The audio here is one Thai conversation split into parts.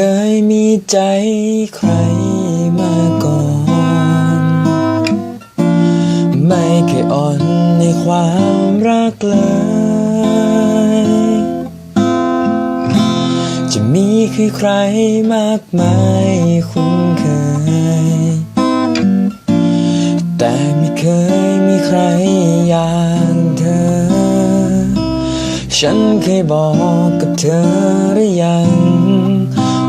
คยมีใจใครมาก่อน ไม่เคยอ่อนในความรักเลย จะมีคือใครมากมายคุ้นเคย แต่ไม่เคยมีใครอย่างเธอ ฉันเคยบอกกับเธอหรือยัง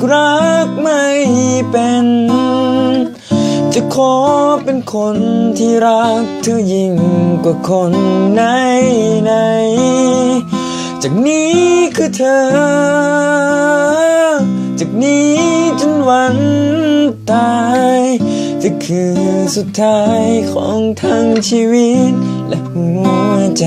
จะรักไม่เป็น จะขอเป็นคนที่รักเธอยิ่งกว่าคนไหนไหน จากนี้คือเธอ จากนี้จนวันตายเธอคือสุดท้ายของทั้งชีวิตและหัวใจ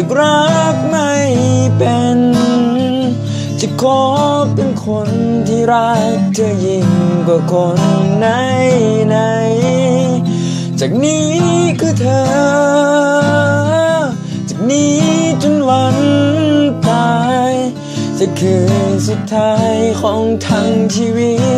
จะรักไม่เป็น จะขอเป็นคนที่รักเธอยิ่งกว่าคนไหนไหน จากนี้คือเธอ จากนี้จนวันตาย จะคือสุดท้ายของทั้งชีวิต